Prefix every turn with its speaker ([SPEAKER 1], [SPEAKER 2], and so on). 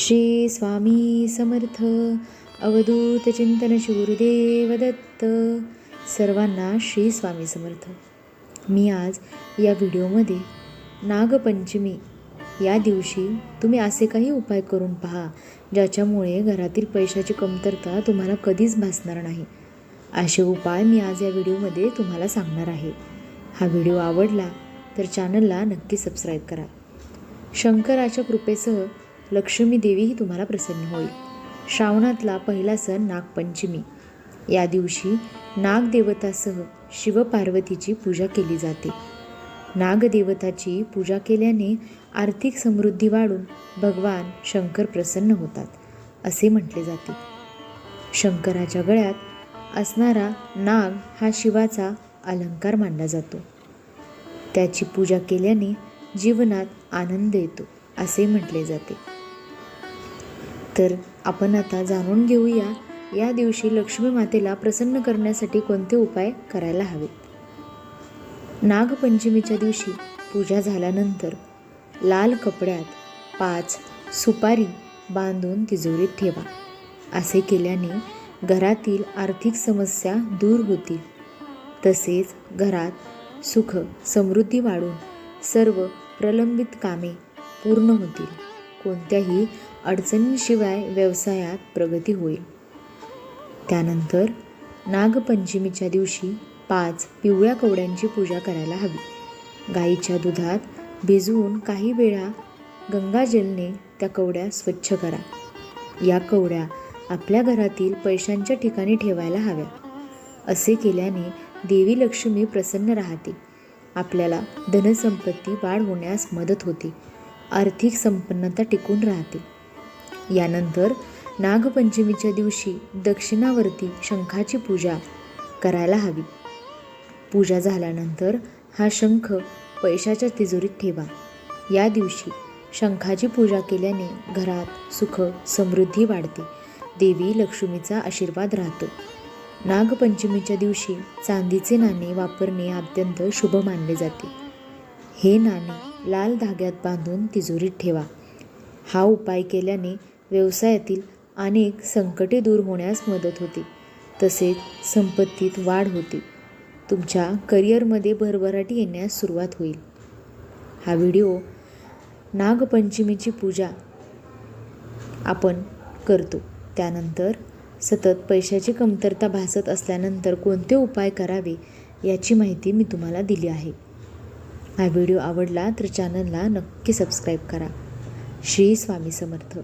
[SPEAKER 1] श्री स्वामी समर्थ. अवधूत चिंतन गुरुदेव दत्त. सर्वांना श्री स्वामी समर्थ. मी आज या व्हिडिओमध्ये नागपंचमी या दिवशी तुम्ही असे काही उपाय करून पहा ज्याच्यामुळे घरातील पैशाची कमतरता तुम्हाला कधीच भासणार नाही. असे उपाय मी आज या व्हिडिओमध्ये तुम्हाला सांगणार आहे. हा व्हिडिओ आवडला तर चॅनलला नक्की सबस्क्राईब करा. शंकराच्या कृपेसह लक्ष्मी देवीही तुम्हाला प्रसन्न होईल. श्रावणातला पहिला सण नागपंचमी. या दिवशी नागदेवतासह शिवपार्वतीची पूजा केली जाते. नागदेवताची पूजा केल्याने आर्थिक समृद्धी वाढून भगवान शंकर प्रसन्न होतात असे म्हटले जाते. शंकराच्या गळ्यात असणारा नाग हा शिवाचा अलंकार मानला जातो. त्याची पूजा केल्याने जीवनात आनंद येतो असे म्हटले जाते. तर आपण आता जाणून घेऊया या दिवशी लक्ष्मी मातेला प्रसन्न करण्यासाठी कोणते उपाय करायला हवेत. नागपंचमीच्या दिवशी पूजा झाल्यानंतर लाल कपड्यात पाच सुपारी बांधून तिजोरीत ठेवा. असे केल्याने घरातील आर्थिक समस्या दूर होतील. तसेच घरात सुख समृद्धी वाढून सर्व प्रलंबित कामे पूर्ण होतील. कोणत्याही अडचणींशिवाय व्यवसायात प्रगती होईल. त्यानंतर नागपंचमीच्या दिवशी पाच पिवळ्या कवड्यांची पूजा करायला हवी. गाईच्या दुधात भिजवून काही वेळा गंगाजलने त्या कवड्या स्वच्छ करा. या कवड्या आपल्या घरातील पैशांच्या ठिकाणी ठेवायला हव्या. असे केल्याने देवी लक्ष्मी प्रसन्न राहते. आपल्याला धनसंपत्ती वाढ होण्यास मदत होते. आर्थिक संपन्नता टिकून राहते. यानंतर नागपंचमीच्या दिवशी दक्षिणावरती शंखाची पूजा करायला हवी. पूजा झाल्यानंतर हा शंख पैशाच्या तिजोरीत ठेवा. या दिवशी शंखाची पूजा केल्याने घरात सुख समृद्धी वाढते. देवी लक्ष्मीचा आशीर्वाद राहतो. नागपंचमीच्या दिवशी चांदीचे नाणे वापरणे अत्यंत शुभ मानले जाते. हे नाणे लाल धाग्यात बांधून तिजोरीत ठेवा. हा उपाय केल्याने व्यवसायातील अनेक संकटे दूर होण्यास मदत होते. तसेच संपत्तीत वाढ होते. तुमच्या करिअरमध्ये भरभराटी येण्यास सुरुवात होईल. हा व्हिडिओ नागपंचमीची पूजा आपण करतो. त्यानंतर सतत पैशाची कमतरता भासत असल्यानंतर कोणते उपाय करावे याची माहिती मी तुम्हाला दिली आहे. हा व्हिडिओ आवडला तर चॅनलला नक्की सबस्क्राईब करा. श्री स्वामी समर्थ.